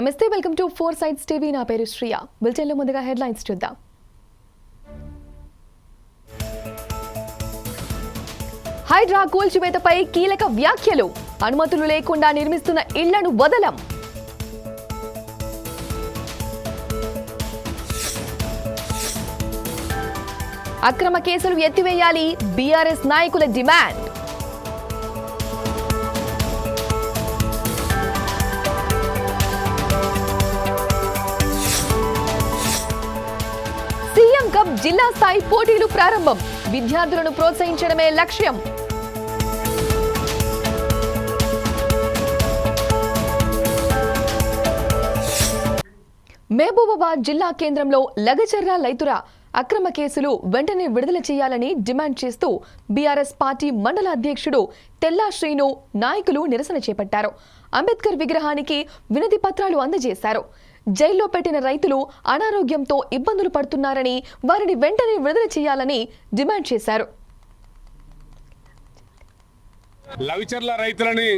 నమస్తే welcome to four sides TV. నా పేరు శ్రియ. బులెటిన్లో ముందుగా హెడ్లైన్స్ చూద్దాం. హైడ్రా కూల్చివేతపై కీలక వ్యాఖ్యలు. అనుమతులు లేకుండా నిర్మిస్తున్న ఇళ్ళను వదలం. అక్రమ కేసులు ఎత్తివేయాలి బీఆర్ఎస్ నాయకుల డిమాండ్. జిల్లా స్థాయి పోటీలు ప్రారంభం. విద్యార్థులను ప్రోత్సహించడమే లక్ష్యం. మహబూబాబాద్ జిల్లా కేంద్రంలో లగచర్ల లైతుర అక్రమ కేసులు వెంటనే విడుదల చేయాలని డిమాండ్ చేస్తూ బీఆర్ఎస్ పార్టీ మండల అధ్యక్షుడు తెల్లా శ్రీను నాయకులు నిరసన చేపట్టారు. అంబేద్కర్ విగ్రహానికి వినతి పత్రాలు అందజేశారు. జైల్లో పెట్టిన రైతులు అనారోగ్యంతో ఇబ్బందులు పడుతున్నారని వారిని వెంటనే విడుదల చేయాలని డిమాండ్ చేశారు. లవిచర్ల రైతులని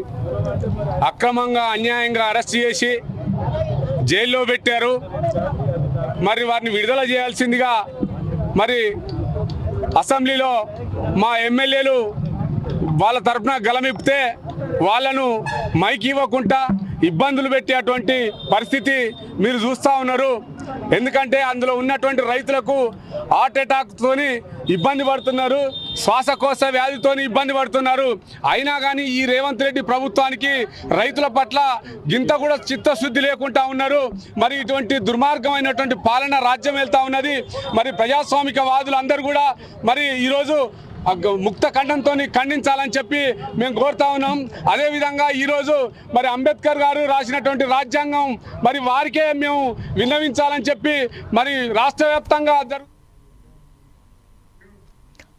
అక్రమంగా అన్యాయంగా అరెస్ట్ చేసి జైల్లో పెట్టారు. మరి వారిని విడుదల చేయాల్సిందిగా మరి అసెంబ్లీలో మా ఎమ్మెల్యేలు వాళ్ళ తరఫున గలమిప్తే వాళ్ళను మైక్ ఇవ్వకుండా ఇబ్బందులు పెట్టేటువంటి పరిస్థితి మీరు చూస్తూ ఉన్నారు. ఎందుకంటే అందులో ఉన్నటువంటి రైతులకు హార్ట్ అటాక్తోని ఇబ్బంది పడుతున్నారు. శ్వాసకోశ వ్యాధితోని ఇబ్బంది పడుతున్నారు. అయినా కానీ ఈ రేవంత్ రెడ్డి ప్రభుత్వానికి రైతుల పట్ల గింత కూడా చిత్తశుద్ధి లేకుండా ఉన్నారు. మరి ఇటువంటి దుర్మార్గమైనటువంటి పాలన రాజ్యం వెళ్తా ఉన్నది. మరి ప్రజాస్వామిక వాదులు అందరూ కూడా మరి ఈరోజు ముక్త ఖండంతో ఖండించాలని చెప్పి మేము కోరుతా ఉన్నాం. అదేవిధంగా ఈరోజు మరి అంబేద్కర్ గారు రాసినటువంటి రాజ్యాంగం మరి వారికే మేము విన్నవించాలని చెప్పి మరి రాష్ట్ర వ్యాప్తంగా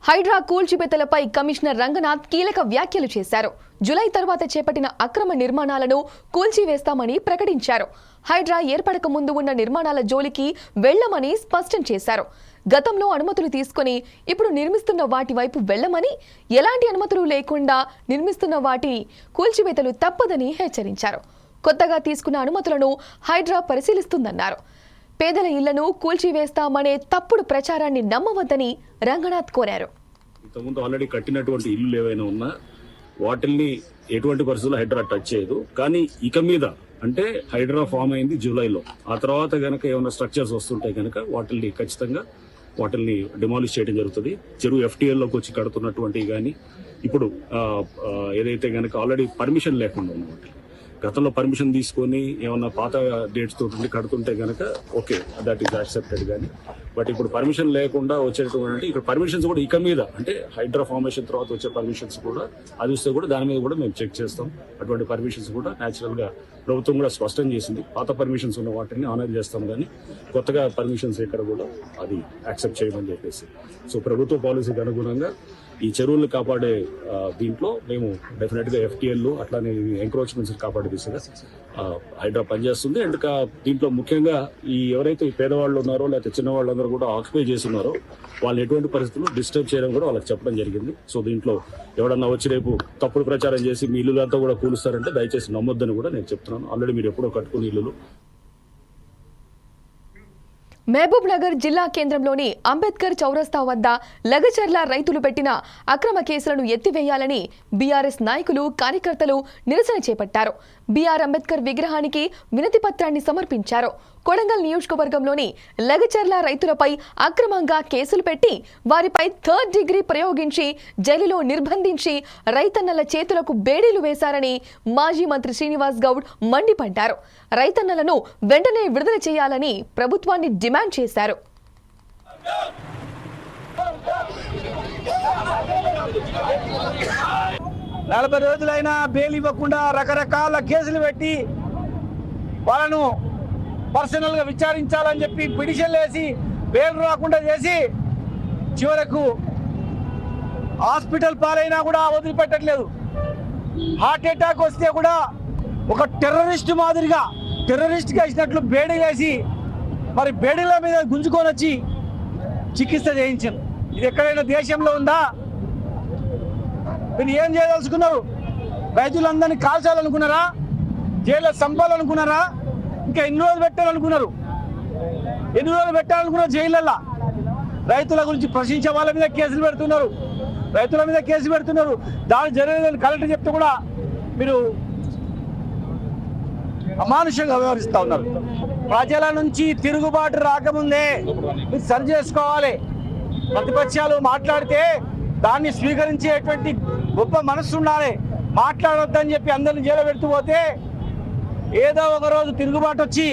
హైడ్రా కూల్చివేతలపై కమిషనర్ రంగనాథ్ కీలక వ్యాఖ్యలు చేశారు. జులై తర్వాత చేపట్టిన అక్రమ నిర్మాణాలను కూల్చివేస్తామని ప్రకటించారు. హైడ్రా ఏర్పడక ముందు ఉన్న నిర్మాణాల జోలికి వెళ్ళమని స్పష్టం చేశారు. గతంలో అనుమతులు తీసుకొని ఇప్పుడు నిర్మిస్తున్న వాటి వైపు వెళ్ళమని ఎలాంటి అనుమతులు లేకుండా నిర్మిస్తున్న వాటి కూల్చివేతలు తప్పదని హెచ్చరించారు. కొత్తగా తీసుకున్న అనుమతులను హైడ్రా పరిశీలిస్తుందన్నారు. పేదల ఇళ్ళను కూల్చివేస్తామనే తప్పుడు ప్రచారాన్ని నమ్మవద్దని రంగనాథ్ కోరారు. ఇంతకుముందు ఆల్రెడీ కట్టినటువంటి ఇల్లు ఏవైనా ఉన్నా వాటిల్ని ఎటువంటి పరిస్థితుల్లో హైడ్రా టచ్ చేయదు. కానీ ఇక మీద అంటే హైడ్రా ఫామ్ అయింది జూలైలో. ఆ తర్వాత కనుక ఏమైనా స్ట్రక్చర్స్ వస్తుంటాయి కనుక వాటిల్ని ఖచ్చితంగా వాటిల్ని డిమాలిష్ చేయడం జరుగుతుంది. చెరువు ఎఫ్టీఎల్లోకి లోకి వచ్చి కడుతున్నటువంటివి కానీ ఇప్పుడు ఏదైతే కనుక ఆల్రెడీ పర్మిషన్ లేకుండా ఉన్నమాట గతంలో పర్మిషన్ తీసుకొని ఏమన్నా పాత డేట్స్ తోటి కడుతుంటే కనుక ఓకే దట్ ఈస్ యాక్సెప్టెడ్ కానీ బట్ ఇప్పుడు పర్మిషన్ లేకుండా వచ్చేటటువంటి ఇక్కడ పర్మిషన్స్ కూడా ఇక మీద అంటే హైడ్రా ఫార్మేషన్ తర్వాత వచ్చే పర్మిషన్స్ కూడా అది వస్తే కూడా దాని మీద కూడా మేము చెక్ చేస్తాం. అటువంటి పర్మిషన్స్ కూడా న్యాచురల్గా ప్రభుత్వం కూడా స్పష్టం చేసింది. పాత పర్మిషన్స్ ఉన్న వాటిని ఆనర్ చేస్తాం కానీ కొత్తగా పర్మిషన్స్ ఎక్కడ కూడా అది యాక్సెప్ట్ చేయమని చెప్పేసి. సో ప్రభుత్వ పాలసీకి అనుగుణంగా ఈ చెరువులను కాపాడే దీంట్లో మేము డెఫినెట్గా ఎఫ్టీఎల్ అట్లానే ఎంక్రోచ్మెంట్స్ కాపాడే దిశగా హైడ్రా పనిచేస్తుంది. అండ్ దీంట్లో ముఖ్యంగా ఈ ఎవరైతే ఈ పేదవాళ్ళు ఉన్నారో లేకపోతే చిన్న వాళ్ళందరూ కూడా ఆక్యుపై చేస్తున్నారో వాళ్ళు ఎటువంటి పరిస్థితులు డిస్టర్బ్ చేయడం కూడా వాళ్ళకి చెప్పడం జరిగింది. సో దీంట్లో ఎవడన్నా వచ్చి రేపు తప్పుడు ప్రచారం చేసి మీ ఇల్లులంతా కూడా కూలుస్తారంటే దయచేసి నమ్మొద్దని కూడా నేను చెప్తున్నాను. ఆల్రెడీ మీరు ఎప్పుడో కట్టుకుని ఇల్లులు మహబూబ్ నగర్ జిల్లా కేంద్రంలోని అంబేద్కర్ చౌరస్తా వద్ద లగచర్ల రైతులు పెట్టిన అక్రమ కేసులను ఎత్తివేయాలని బీఆర్ఎస్ నాయకులు కార్యకర్తలు నిరసన చేపట్టారు. బీఆర్ అంబేద్కర్ విగ్రహానికి వినతి పత్రాన్ని సమర్పించారు. కొడంగల్ నియోజకవర్గంలోని లగచర్ల రైతులపై అక్రమంగా కేసులు పెట్టి వారిపై థర్డ్ డిగ్రీ ప్రయోగించి జైలులో నిర్బంధించి రైతన్నల చేతులకు బేడీలు వేశారని మాజీ మంత్రి శ్రీనివాస్ గౌడ్ మండిపడ్డారు. రైతన్నలను వెంటనే విడుదల చేయాలని ప్రభుత్వాన్ని డిమాండ్ చేశారు. నలభై రోజులైనా బెయిల్ ఇవ్వకుండా రకరకాల కేసులు పెట్టి వాళ్ళను పర్సనల్గా విచారించాలని చెప్పి పిటిషన్లు వేసి బెయిల్ రాకుండా చేసి చివరకు హాస్పిటల్ పాలైనా కూడా వదిలిపెట్టట్లేదు. హార్ట్ అటాక్ వస్తే కూడా ఒక టెర్రరిస్ట్ మాదిరిగా టెర్రరిస్ట్గా ఇచ్చినట్లు బేడి వేసి మరి బేడీల మీద గుంజుకొని వచ్చి చికిత్స చేయించారు. ఇది ఎక్కడైనా దేశంలో ఉందా? మీరు ఏం చేయదలుచుకున్నారు? రైతులందరినీ కాల్చాలనుకున్నారా? జైల్లో చంపాలనుకున్నారా ఇంకా ఎన్ని రోజులు పెట్టాలనుకున్నారు? ఎన్ని రోజులు పెట్టాలనుకున్నారు జైళ్ళల్లో? రైతుల గురించి ప్రశ్నించే వాళ్ళ మీద కేసులు పెడుతున్నారు. రైతుల మీద కేసులు పెడుతున్నారు. దాని జరగలేదని కలెక్టర్ చెప్తే కూడా మీరు అమానుషంగా వ్యవహరిస్తూ ఉన్నారు. ప్రజల నుంచి తిరుగుబాటు రాకముందే మీరు సరి చేసుకోవాలి. ప్రతిపక్షాలు మాట్లాడితే దాన్ని స్వీకరించేటువంటి గొప్ప మనస్సు ఉండాలి. మాట్లాడొద్దని చెప్పి అందరిని జైలు పెడుతుపోతే ఏదో ఒక రోజు తిరుగుబాటు వచ్చి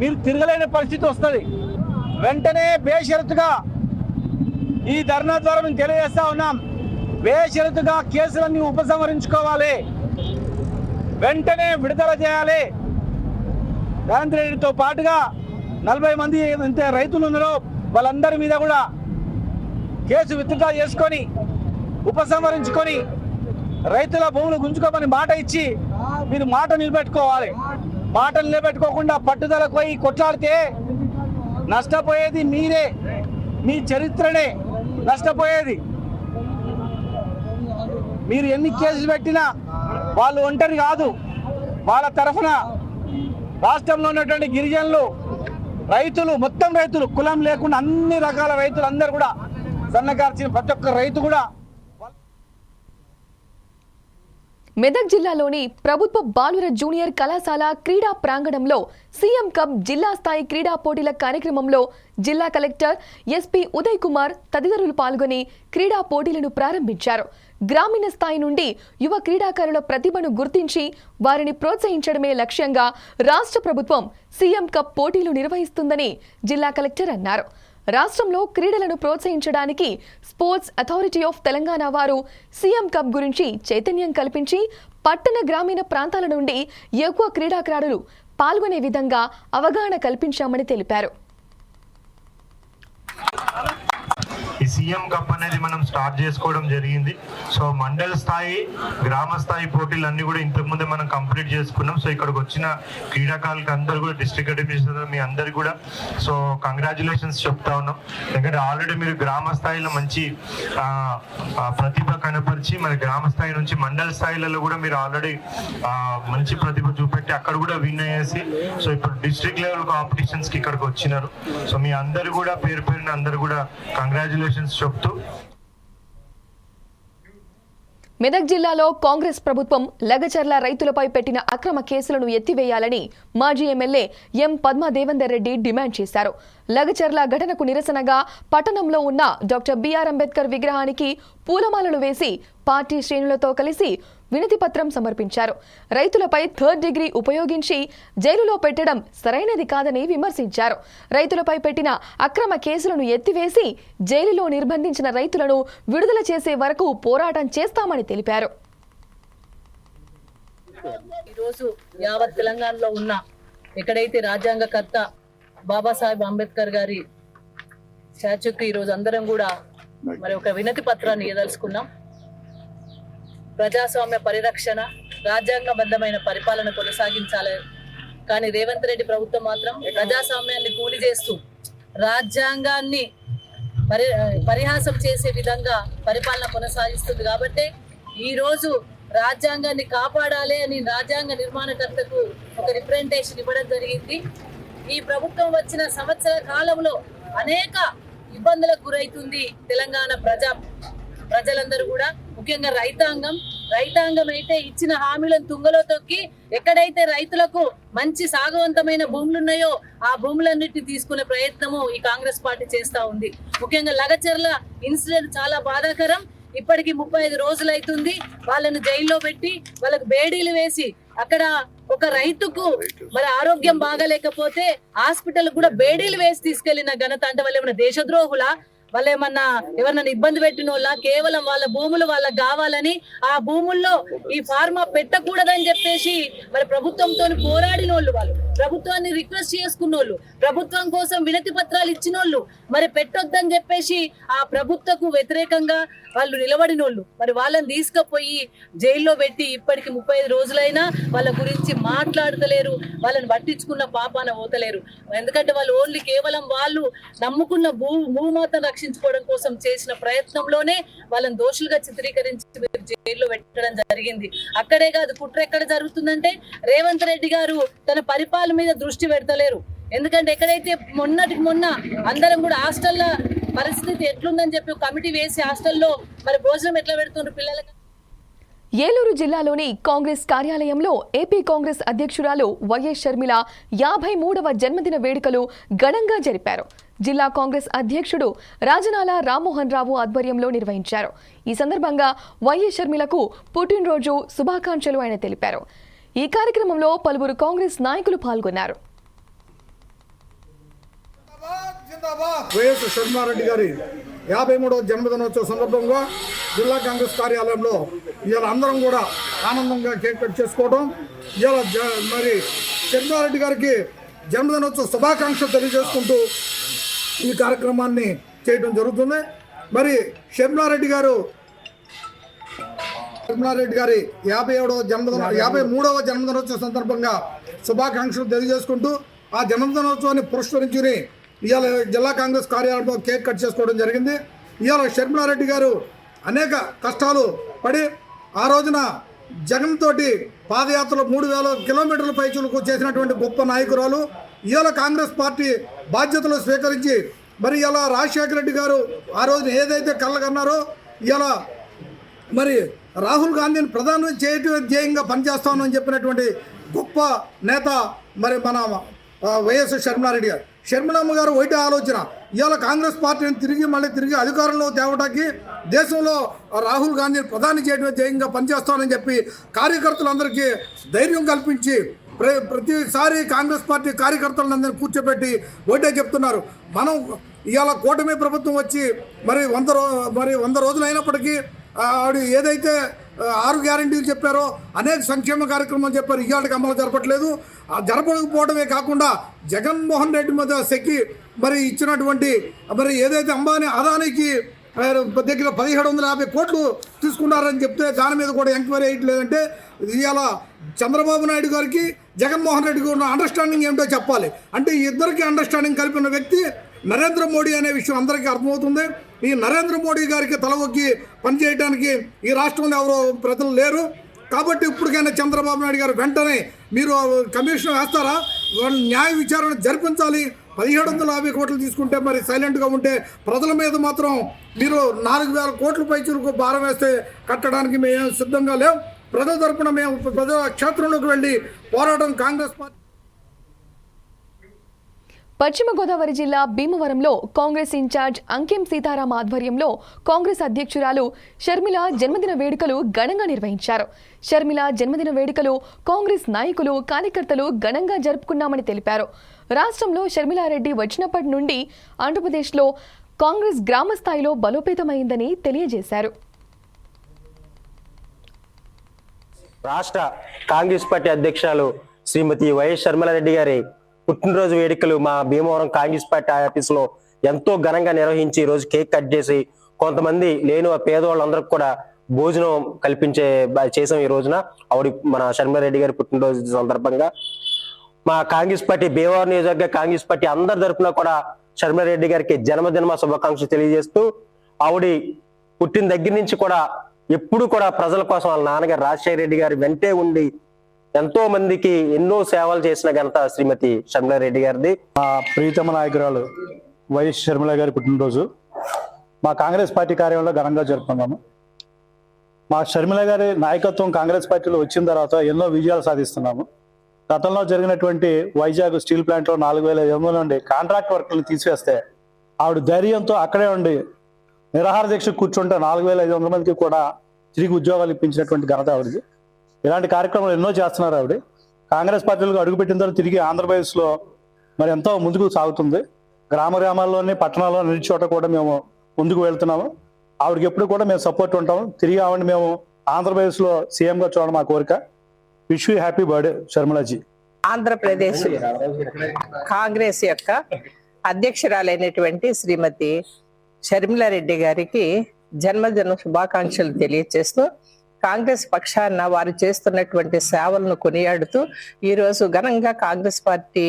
మీరు తిరగలేని పరిస్థితి వస్తుంది. వెంటనే బేషరతుగా ఈ ధర్నా ద్వారా మేము తెలియజేస్తా ఉన్నాం. బేషరతుగా కేసులన్నీ ఉపసంహరించుకోవాలి. వెంటనే విడుదల చేయాలి. రేవంత్ రెడ్డితో పాటుగా నలభై మంది రైతులు ఉన్నారో వాళ్ళందరి మీద కూడా కేసు విత్డ్రా చేసుకొని ఉపసంహరించుకొని రైతుల భూములు గుంజుకోమని మాట ఇచ్చి మీరు మాట నిలబెట్టుకోవాలి. మాట నిలబెట్టుకోకుండా పట్టుదలకు పోయి కొట్లాడితే నష్టపోయేది మీరే. మీ చరిత్రనే నష్టపోయేది. మీరు ఎన్ని కేసులు పెట్టినా వాళ్ళు ఒంటరి కాదు. వాళ్ళ తరఫున రాష్ట్రంలో ఉన్నటువంటి గిరిజనులు రైతులు మొత్తం రైతులు కులం లేకుండా అన్ని రకాల రైతులు అందరు కూడా సన్నకార్చిన ప్రతి ఒక్క రైతు కూడా మెదక్ జిల్లాలోని ప్రభుత్వ బాలుర జూనియర్ కళాశాల క్రీడా ప్రాంగణంలో సీఎం కప్ జిల్లా స్థాయి క్రీడా పోటీల కార్యక్రమంలో జిల్లా కలెక్టర్ ఎస్పీ ఉదయ్ కుమార్ తదితరులు పాల్గొని క్రీడా పోటీలను ప్రారంభించారు. గ్రామీణ స్థాయి నుండి యువ క్రీడాకారుల ప్రతిభను గుర్తించి వారిని ప్రోత్సహించడమే లక్ష్యంగా రాష్ట్ర ప్రభుత్వం సీఎం కప్ పోటీలు నిర్వహిస్తుందని జిల్లా కలెక్టర్ అన్నారు. రాష్ట్రంలో క్రీడలను ప్రోత్సహించడానికి స్పోర్ట్స్ అథారిటీ ఆఫ్ తెలంగాణ వారు సీఎం కప్ గురించి చైతన్యం కల్పించి పట్టణ గ్రామీణ ప్రాంతాల నుండి ఎక్కువ క్రీడాకారులు పాల్గొనే విధంగా అవగాహన కల్పించామని తెలిపారు. ఈ సీఎం కప్ అనేది మనం స్టార్ట్ చేసుకోవడం జరిగింది. సో మండల స్థాయి గ్రామ స్థాయి పోటీలు అన్ని కూడా ఇంతకుముందే మనం కంప్లీట్ చేసుకున్నాం. సో ఇక్కడికి వచ్చిన క్రీడాకారులకు అందరూ కూడా డిస్ట్రిక్ట్ అడ్మినిస్ట్రేటర్ మీ అందరు కూడా. సో కంగ్రాచులేషన్స్ చెప్తా ఉన్నాం. ఎందుకంటే ఆల్రెడీ మీరు గ్రామ స్థాయిలో మంచి ప్రతిభ కనపరిచి మరి గ్రామ స్థాయి నుంచి మండల స్థాయిలలో కూడా మీరు ఆల్రెడీ మంచి ప్రతిభ చూపెట్టి అక్కడ కూడా విన్ అయ్యేసి సో ఇప్పుడు డిస్ట్రిక్ట్ లెవెల్ కాంపిటీషన్స్కి ఇక్కడికి వచ్చినారు. సో మీ అందరు కూడా పేరు పేరున అందరు కూడా కంగ్రాచులేషన్స్ చెప్తూ మెదక్ జిల్లాలో కాంగ్రెస్ ప్రభుత్వం లగచర్ల రైతులపై పెట్టిన అక్రమ కేసులను ఎత్తివేయాలని మాజీ MLA M Padma Devender Reddy demand చేశారు. లగచర్ల ఘటనకు నిరసనగా పట్టణంలో ఉన్న డాక్టర్ బిఆర్ అంబేద్కర్ విగ్రహానికి పూలమాలలు వేసి పార్టీ శ్రేణులతో కలిసి వినతి పత్రం సమర్పించారు. రైతులపై థర్డ్ డిగ్రీ ఉపయోగించి జైలులో పెట్టడం సరైనది కాదని విమర్శించారు. రైతులపై పెట్టిన అక్రమ కేసులను ఎత్తివేసి జైలులో నిర్బంధించిన రైతులను విడుదల చేసే వరకు పోరాటం చేస్తామని తెలిపారు. ఈరోజు యావత్ తెలంగాణలో ఉన్న ఎక్కడైతే రాజ్యాంగకర్త బాబాసాహెబ్ అంబేద్కర్ గారి స్టాచ్యూకి ఈరోజు అందరం కూడా మరి ఒక వినతి పత్రాన్ని ఇవ్వదలుచుకున్నాం. ప్రజాస్వామ్య పరిరక్షణ రాజ్యాంగబద్ధమైన పరిపాలన కొనసాగించాలి. కానీ రేవంత్ రెడ్డి ప్రభుత్వం మాత్రం ప్రజాస్వామ్యాన్ని కూలి చేస్తూ రాజ్యాంగాన్ని పరి పరిహాసం చేసే విధంగా పరిపాలన కొనసాగిస్తుంది కాబట్టి ఈ రోజు రాజ్యాంగాన్ని కాపాడాలి అని రాజ్యాంగ నిర్మాణకర్తకు ఒక రిప్రజెంటేషన్ ఇవ్వడం జరిగింది. ఈ ప్రభుత్వం వచ్చిన సంవత్సర కాలంలో అనేక ఇబ్బందులకు గురైతుంది తెలంగాణ ప్రజా ప్రజలందరూ కూడా ముఖ్యంగా రైతాంగం రైతాంగం అయితే ఇచ్చిన హామీలను తుంగలో తొక్కి ఎక్కడైతే రైతులకు మంచి సాగవంతమైన భూములు ఉన్నాయో ఆ భూములన్నిటిని తీసుకునే ప్రయత్నము ఈ కాంగ్రెస్ పార్టీ చేస్తా ఉంది. ముఖ్యంగా లగచర్ల ఇన్సిడెంట్ చాలా బాధాకరం. ఇప్పటికి ముప్పై ఐదు రోజులు అవుతుంది వాళ్ళను జైల్లో పెట్టి వాళ్ళకు బేడీలు వేసి అక్కడ ఒక రైతుకు మరి ఆరోగ్యం బాగాలేకపోతే హాస్పిటల్ కూడా బేడీలు వేసి తీసుకెళ్ళిన ఘనత అంటే వాళ్ళు ఏమైనా దేశద్రోహుల? వాళ్ళు ఏమన్నా ఎవరినైనా ఇబ్బంది పెట్టిన వాళ్ళ కేవలం వాళ్ళ భూములు వాళ్ళకి కావాలని ఆ భూముల్లో ఈ ఫార్మా పెట్టకూడదని చెప్పేసి మరి ప్రభుత్వంతో పోరాడిన వాళ్ళు వాళ్ళు. ప్రభుత్వాన్ని రిక్వెస్ట్ చేసుకున్న వాళ్ళు ప్రభుత్వం కోసం వినతి పత్రాలు ఇచ్చిన వాళ్ళు మరి పెట్టొద్దని చెప్పేసి ఆ ప్రభుత్వకు వ్యతిరేకంగా వాళ్ళు నిలబడిన వాళ్ళు మరి వాళ్ళని తీసుకుపోయి జైల్లో పెట్టి ఇప్పటికి ముప్పై ఐదు రోజులైనా వాళ్ళ గురించి మాట్లాడతలేరు వాళ్ళని పట్టించుకున్న పాపాన పోతలేరు. ఎందుకంటే వాళ్ళు ఓన్లీ కేవలం వాళ్ళు నమ్ముకున్న భూ భూమాతను రక్షించుకోవడం కోసం చేసిన ప్రయత్నంలోనే వాళ్ళని దోషులుగా చిత్రీకరించి జైల్లో పెట్టడం జరిగింది. అక్కడే కాదు కుట్ర ఎక్కడ జరుగుతుందంటే రేవంత్ రెడ్డి గారు తన పరిపాలన మీద దృష్టి పెడతలేరు. ఎందుకంటే ఎక్కడైతే మొన్నటికి మొన్న అందరం కూడా హాస్టల్ల పరిస్థితి ఎట్లుందని చెప్పి కమిటీ వేసి హాస్టల్లో మరి భోజనం ఎట్లా పెడుతుండ్రు పిల్లలకి? ఏలూరు జిల్లాలోని కాంగ్రెస్ కార్యాలయంలో ఏపీ కాంగ్రెస్ అధ్యక్షురాలు వైఎస్ షర్మిల యాభై మూడవ జన్మదిన వేడుకలు ఘనంగా జరిపారు. జిల్లా కాంగ్రెస్ అధ్యక్షుడు రాజనాల రామ్మోహన్ రావు ఆధ్వర్యంలో నిర్వహించారు. ఈ సందర్భంగా వైఎస్ షర్మిలకు పుట్టినరోజు శుభాకాంక్షలు ఆయన తెలిపారు. ఈ కార్యక్రమంలో పలువురు కాంగ్రెస్ నాయకులు పాల్గొన్నారు. వైఎస్ షర్మారెడ్డి గారి యాభై మూడవ జన్మదినోత్సవ సందర్భంగా జిల్లా కాంగ్రెస్ కార్యాలయంలో ఇవాళ అందరం కూడా ఆనందంగా కేక్ కట్ చేసుకోవడం ఇవాళ జ- మరి షర్మారెడ్డి గారికి జన్మదినోత్సవ శుభాకాంక్షలు తెలియజేసుకుంటూ ఈ కార్యక్రమాన్ని చేయడం జరుగుతుంది. మరి షర్మారెడ్డి గారు షర్మారెడ్డి గారి యాభై ఏడవ జన్మదిన యాభై మూడవ జన్మదినోత్సవ సందర్భంగా శుభాకాంక్షలు తెలియజేసుకుంటూ ఆ జన్మదినోత్సవాన్ని పురస్కరించుని ఇవాళ జిల్లా కాంగ్రెస్ కార్యాలయంలో కేక్ కట్ చేసుకోవడం జరిగింది. ఇవాళ షర్మిలారెడ్డి గారు అనేక కష్టాలు పడి ఆ రోజున జగన్ తోటి పాదయాత్రలో మూడు వేల కిలోమీటర్ల పైచులకు చేసినటువంటి గొప్ప నాయకురాలు. ఇవాళ కాంగ్రెస్ పార్టీ బాధ్యతలు స్వీకరించి మరి ఇలా రాజశేఖర రెడ్డి గారు ఆ రోజున ఏదైతే కళ్ళకన్నారో ఇలా మరి రాహుల్ గాంధీని ప్రధాని చేయటం ధ్యేయంగా పనిచేస్తామని చెప్పినటువంటి గొప్ప నేత మరి మన వైఎస్ షర్మిలారెడ్డి గారు. షర్మిలమ్మ గారు ఒకటే ఆలోచన. ఇవాళ కాంగ్రెస్ పార్టీని తిరిగి మళ్ళీ తిరిగి అధికారంలో తేవడానికి దేశంలో రాహుల్ గాంధీని ప్రధాని చేయడమే ధ్యేయంగా పనిచేస్తామని చెప్పి కార్యకర్తలందరికీ ధైర్యం కల్పించి ప్ర ప్రతిసారి కాంగ్రెస్ పార్టీ కార్యకర్తలందరినీ కూర్చోబెట్టి ఒకటే చెప్తున్నారు. మనం ఇవాళ కూటమి ప్రభుత్వం వచ్చి మరి వంద రో మరి వంద రోజులు అయినప్పటికీ ఆవిడ ఏదైతే ఆరు గ్యారంటీలు చెప్పారో అనేక సంక్షేమ కార్యక్రమాలు చెప్పారు ఇవాళకి అమలు జరపట్లేదు. ఆ జరపకపోవడమే కాకుండా జగన్మోహన్ రెడ్డి మీద సెక్కి మరి ఇచ్చినటువంటి మరి ఏదైతే అంబానీ అదానికి దగ్గర పదిహేడు వందల యాభై కోట్లు తీసుకున్నారని చెప్తే దాని మీద కూడా ఎంక్వైరీ వేయట్లేదంటే ఇవాళ చంద్రబాబు నాయుడు గారికి జగన్మోహన్ రెడ్డికి ఉన్న అండర్స్టాండింగ్ ఏమిటో చెప్పాలి. అంటే ఇద్దరికి అండర్స్టాండింగ్ కలిపిన వ్యక్తి నరేంద్ర మోడీ అనే విషయం అందరికీ అర్థమవుతుంది. ఈ నరేంద్ర మోడీ గారికి తలవొక్కి పనిచేయడానికి ఈ రాష్ట్రంలో ఎవరో ప్రజలు లేరు. కాబట్టి ఇప్పటికైనా చంద్రబాబు నాయుడు గారు వెంటనే మీరు కమిషన్ వేస్తారా? వాళ్ళు న్యాయ విచారణ జరిపించాలి. పదిహేడు వందల యాభై కోట్లు తీసుకుంటే మరి సైలెంట్గా ఉంటే ప్రజల మీద మాత్రం మీరు నాలుగు వేల కోట్ల పైచులకు భారం వేస్తే కట్టడానికి మేము సిద్ధంగా లేవు ప్రజల తరపున మేము ప్రజల క్షేత్రంలోకి వెళ్ళి పోరాటం కాంగ్రెస్ పార్టీ పశ్చిమ గోదావరి జిల్లా భీమవరంలో కాంగ్రెస్ ఇన్ఛార్జ్ అంకెం సీతారాం ఆధ్వర్యంలో కాంగ్రెస్ అధ్యక్షురాలు షర్మిల జన్మదిన వేడుకలు ఘనంగా నిర్వహించారు. షర్మిల జన్మదిన వేడుకలు కాంగ్రెస్ నాయకులు కార్యకర్తలు ఘనంగా జరుపుకున్నామని తెలిపారు. రాష్ట్రంలో షర్మిలారెడ్డి వచ్చినప్పటి నుండి ఆంధ్రప్రదేశ్లో కాంగ్రెస్ గ్రామ స్థాయిలో బలోపేతమైందని తెలియజేశారు. రాష్ట్ర కాంగ్రెస్ పార్టీ అధ్యక్షురాలు శ్రీమతి వైఎస్ శర్మలారెడ్డి గారి పుట్టినరోజు వేడుకలు మా భీమవరం కాంగ్రెస్ పార్టీ ఆఫీసులో ఎంతో ఘనంగా నిర్వహించి ఈ రోజు కేక్ కట్ చేసి కొంతమంది లేని పేదవాళ్ళందరికి కూడా భోజనం కల్పించే చేసాం ఈ రోజున. ఆవిడ మన శర్మలారెడ్డి గారి పుట్టినరోజు సందర్భంగా. మా కాంగ్రెస్ పార్టీ భీమవరం నియోజకవర్గ కాంగ్రెస్ పార్టీ అందరి తరపున కూడా శర్మలారెడ్డి గారికి జన్మదిన శుభాకాంక్షలు తెలియజేస్తూ ఆవిడ పుట్టిన దగ్గర నుంచి కూడా ఎప్పుడు కూడా ప్రజల కోసం వాళ్ళ నాన్నగారు రాజశేఖర రెడ్డి గారి వెంటే ఉండి ఎంతో మందికి ఎన్నో సేవలు చేసిన ఘనత శ్రీమతి రెడ్డి గారిది. మా ప్రీతమ నాయకురాలు వైఎస్ షర్మిల గారి పుట్టినరోజు. మా కాంగ్రెస్ పార్టీ కార్యాలయంలో ఘనంగా జరుపుకున్నాము. మా షర్మిల గారి నాయకత్వం కాంగ్రెస్ పార్టీలో వచ్చిన తర్వాత ఎన్నో విజయాలు సాధిస్తున్నాము. గతంలో జరిగినటువంటి వైజాగ్ స్టీల్ ప్లాంట్లో నాలుగు వేల ఐదు వందల నుండి కాంట్రాక్ట్ వర్క్లను తీసివేస్తే ఆవిడ ధైర్యంతో అక్కడే ఉండి నిరాహార దీక్ష కూర్చుంటే నాలుగు వేల ఐదు వందల మందికి కూడా తిరిగి ఉద్యోగాలు ఇప్పించినటువంటి ఘనత ఆవిడది. ఇలాంటి కార్యక్రమాలు ఎన్నో చేస్తున్నారు ఆవిడ. కాంగ్రెస్ పార్టీలకు అడుగుపెట్టిన తర్వాత తిరిగి ఆంధ్రప్రదేశ్లో మరి ఎంతో ముందుకు సాగుతుంది. గ్రామ గ్రామాల్లోని పట్టణాల్లో అన్ని చోట కూడా మేము ముందుకు వెళ్తున్నాము. ఆవిడకి ఎప్పుడు కూడా మేము సపోర్ట్ ఉంటాము. తిరిగి ఆవిడ మేము ఆంధ్రప్రదేశ్లో సీఎంగా చూడడం మా కోరిక. Wish you happy birthday Sharmila ji. Andhra Pradesh Congress యొక్క అధ్యక్షురాలైనటువంటి శ్రీమతి షర్మిలారెడ్డి గారికి జన్మదిన శుభాకాంక్షలు తెలియజేస్తూ కాంగ్రెస్ పక్షాన వారు చేస్తున్నటువంటి సేవలను కొనియాడుతూ ఈరోజు ఘనంగా కాంగ్రెస్ పార్టీ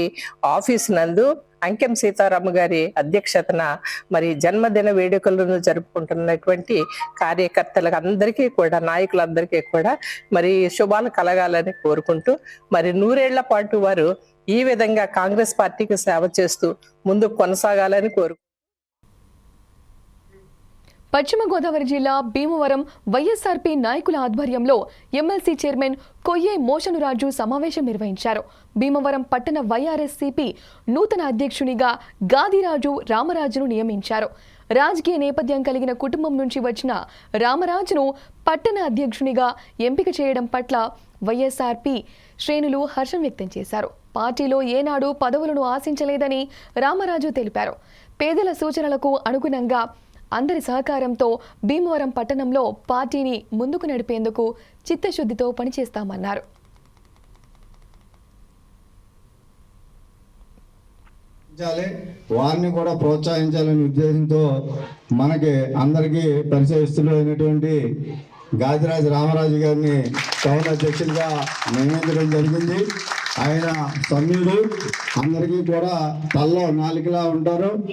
ఆఫీస్ నందు అంకెం సీతారామ గారి అధ్యక్షతన మరి జన్మదిన వేడుకలను జరుపుకుంటున్నటువంటి కార్యకర్తలకు అందరికీ కూడా నాయకులందరికీ కూడా మరి శుభాలు కలగాలని కోరుకుంటూ మరి నూరేళ్ళ పాటు వారు ఈ విధంగా కాంగ్రెస్ పార్టీకి సేవ చేస్తూ ముందు కొనసాగాలని కోరుకుంటున్నారు పశ్చిమ గోదావరి జిల్లా భీమవరం వైఎస్ఆర్పీ నాయకుల ఆధ్వర్యంలో ఎమ్మెల్సీ చైర్మన్ కొయ్యే మోషనురాజు సమావేశం నిర్వహించారు. భీమవరం పట్టణ వైఆర్ఎస్సీపీ నూతన అధ్యక్షునిగా గాదిరాజు రామరాజును నియమించారు. రాజకీయ నేపథ్యం కలిగిన కుటుంబం నుంచి వచ్చిన రామరాజును పట్టణ అధ్యక్షునిగా ఎంపిక చేయడం పట్ల వైఎస్ఆర్పీ శ్రేణులు హర్షం వ్యక్తం చేశారు. పార్టీలో ఏనాడు పదవులను ఆశించలేదని రామరాజు తెలిపారు. పేదల సూచనలకు అనుగుణంగా అందరి సహకారంతో భీమవరం పట్టణంలో పార్టీని ముందుకు నడిపేందుకు చిత్తశుద్ధితో పనిచేస్తామన్నారు. వారిని కూడా ప్రోత్సహించాలనే ఉద్దేశంతో మనకి అందరికీ పరిచయస్తులైనటువంటి గాజిరాజు రామరాజు గారిని టౌన్ అధ్యక్షులుగా నియమించడం జరిగింది. ఆయన సమీరు అందరికీ కూడా తల్లో నాలుకలా ఉంటారు.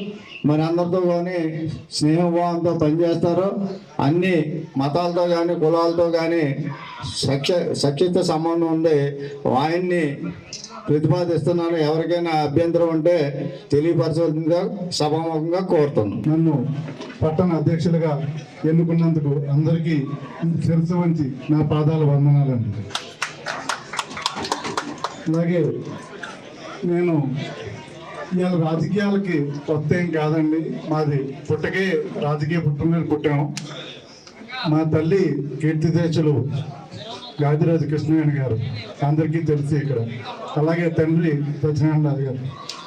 మరి అందరితో కానీ స్నేహభావంతో పనిచేస్తారు. అన్ని మతాలతో కానీ కులాలతో కానీ సఖ్య సఖ్యత సంబంధం ఉంది. ఆయన్ని ప్రతిపాదిస్తున్నాను. ఎవరికైనా అభ్యంతరం ఉంటే తెలియపరచవలసిందిగా సభాముఖంగా కోరుతున్నాను. నన్ను పట్టణ అధ్యక్షులుగా ఎన్నుకున్నందుకు అందరికీ శిరసు వంచి నా పాదాల వందనాలండి. అలాగే నేను ఇవాళ రాజకీయాలకి కొత్త ఏం కాదండి. మాది పుట్టకే రాజకీయ పుట్టిన పుట్టాము. మా తల్లి కీర్తిదేశులు గాదిరాజు కృష్ణవేణి గారు. అందరికీ తెలుసు ఇక్కడ. అలాగే తండ్రి సత్యనారాయణరాజు గారు.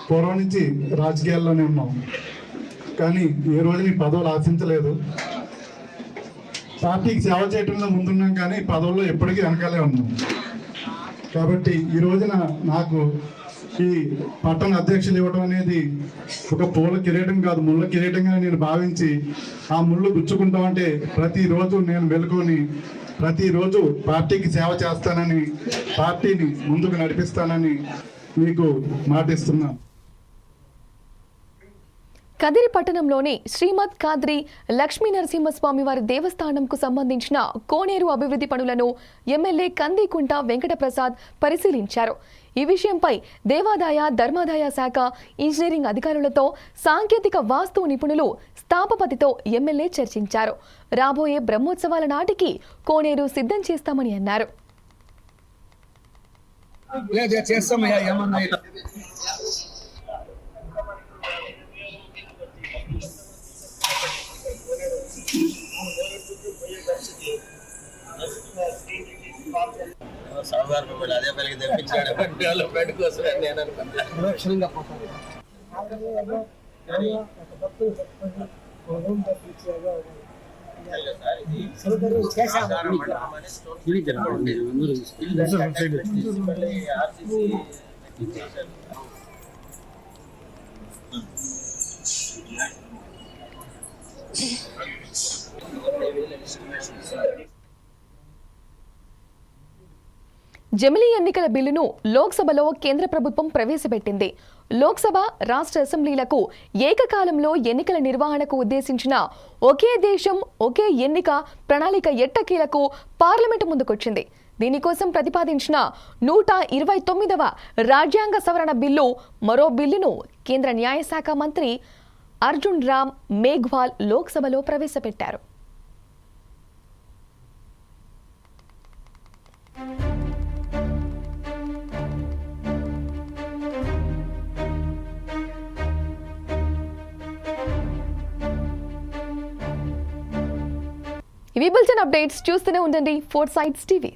పూర్వం నుంచి రాజకీయాల్లోనే ఉన్నాం. కానీ ఏ రోజు నీ పదవులు ఆశించలేదు. పార్టీకి సేవ చేయడంలో ముందున్నాం కానీ పదవుల్లో ఎప్పటికీ వెనకాలే ఉన్నాం. కాబట్టి ఈ రోజున నాకు ఈ పట్టణ అధ్యక్షులు ఇవ్వడం అనేది ఒక పూల కిరీటం కాదు ముళ్ళ కిరీటంగా నేను భావించి ఆ ముళ్ళు గుచ్చుకుంటామంటే ప్రతిరోజు నేను మెలుకొని ప్రతిరోజు పార్టీకి సేవ చేస్తానని పార్టీని ముందుకు నడిపిస్తానని మీకు మాటిస్తున్నాను కదిరి పట్టణంలోని శ్రీమద్ కాద్రి లక్ష్మీ నరసింహస్వామి వారి దేవస్థానంకు సంబంధించిన కోనేరు అభివృద్ధి పనులను ఎమ్మెల్యే కందికుంట వెంకటప్రసాద్ పరిశీలించారు. ఈ విషయంపై దేవాదాయ ధర్మాదాయ శాఖ ఇంజనీరింగ్ అధికారులతో సాంకేతిక వాస్తు నిపుణులు స్థాపపతితో ఎమ్మెల్యే చర్చించారు. రాబోయే బ్రహ్మోత్సవాల నాటికి కోనేరు సిద్ధం చేస్తామని అన్నారు. సౌదార్పడి అదే పలికి తెప్పించాడు డెవలప్మెంట్ కోసం నేను అనుకున్నాను కానీ ఆర్సీసీ జమిలీ ఎన్నికల బిల్లును లోక్సభలో కేంద్ర ప్రభుత్వం ప్రవేశపెట్టింది. లోక్సభ రాష్ట్ర అసెంబ్లీలకు ఏకకాలంలో ఎన్నికల నిర్వహణకు ఉద్దేశించిన ఒకే దేశం ఒకే ఎన్నిక ప్రణాళిక ఎట్టకీలకు పార్లమెంటు ముందుకొచ్చింది. దీనికోసం ప్రతిపాదించిన నూట ఇరవై తొమ్మిదవ రాజ్యాంగ సవరణ బిల్లు మరో బిల్లును కేంద్ర న్యాయశాఖ మంత్రి అర్జున్ రామ్ మేఘ్వాల్ లోక్సభలో ప్రవేశపెట్టారు. ఇవి బులెటిన్ అప్డేట్స్ చూస్తూనే ఉండండి. Four sites TV.